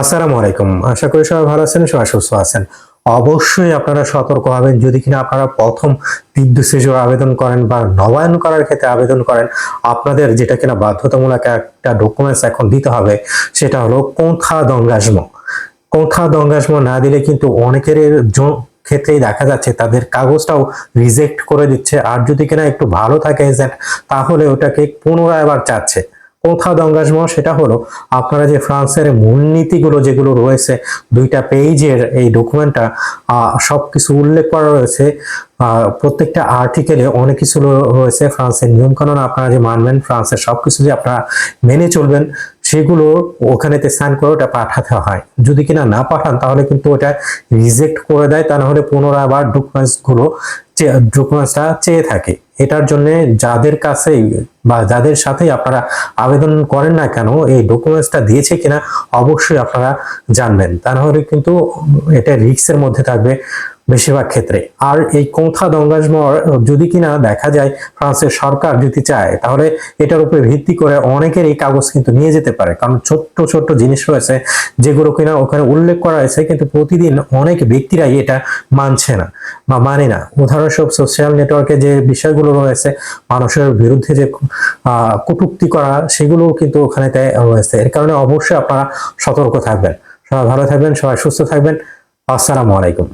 আসসালামু আলাইকুম। আশা করি সবাই ভালো আছেন, সবাই সুস্থ আছেন। অবশ্যই আপনারা সতর্ক হবেন। যদি কিনা আপনারা প্রথম বিদ্যুৎ সেচুর আবেদন করেন বা নবায়ন করার ক্ষেত্রে আবেদন করেন, আপনাদের যেটা কিনা বাধ্যতামূলক একটা ডকুমেন্টস এখন দিতে হবে, সেটা হলো কোঁথা দঙ্গাসম। কোঁথা দঙ্গাসম না দিলে কিন্তু অনেকের ক্ষেত্রেই দেখা যাচ্ছে তাদের কাগজটাও রিজেক্ট করে দিচ্ছে। আর যদি কিনা একটু ভালো থাকে এজেন্ট তাহলে ওটাকে পুনরায় আবার চাচ্ছে। কোথা দঙ্গাসময় সেটা হলো, আপনারা যে ফ্রান্সের মূলনীতিগুলো যেগুলো রয়েছে, দুইটা পেজের এই ডকুমেন্টটা সব কিছু উল্লেখ করা রয়েছে প্রত্যেকটা আর্টিকেলে অনেক কিছু রয়েছে ফ্রান্সের নিয়মকানুন, আপনারা যে মানবেন, ফ্রান্সের সব কিছু যে আপনারা মেনে চলবেন সেগুলো ওখানেতে সাইন করে ওটা পাঠাতে হয়। যদি কিনা না পাঠান, তাহলে কিন্তু ওটা রিজেক্ট করে দেয়, তা না হলে পুনরায় আবার ডকুমেন্টসগুলো ডকুমেন্টসটা চেয়ে থাকে। এটার জন্য যাদের কাছে বা যাদের সাথেই আপনারা আবেদন করেন না কেন, এই ডকুমেন্টসটা দিয়েছে কিনা অবশ্যই আপনারা জানবেন। তা না হলে কিন্তু এটা রিস্কের মধ্যে থাকবে। বেশিরভাগ ক্ষেত্রে। আর এই কোঁথা দঙ্গাজমর যদি কিনা দেখা যায় ফ্রান্সের সরকার যদি চায়, তাহলে এটার উপরে ভিত্তি করে অনেকের এই কাগজ কিন্তু নিয়ে যেতে পারে। কারণ ছোট্ট ছোট্ট জিনিস রয়েছে যেগুলো কিনা ওখানে উল্লেখ করা হয়েছে, কিন্তু প্রতিদিন অনেক ব্যক্তিরাই এটা মানছে না বা মানে না। উদাহরণস্বরূপ সোশ্যাল নেটওয়ার্কে যে বিষয়গুলো রয়েছে, মানুষের বিরুদ্ধে যে কটূক্তি করা সেগুলো কিন্তু ওখানে রয়েছে। এর কারণে অবশ্যই আপনারা সতর্ক থাকবেন। সবাই ভালো থাকবেন, সবাই সুস্থ থাকবেন। আসসালামু আলাইকুম।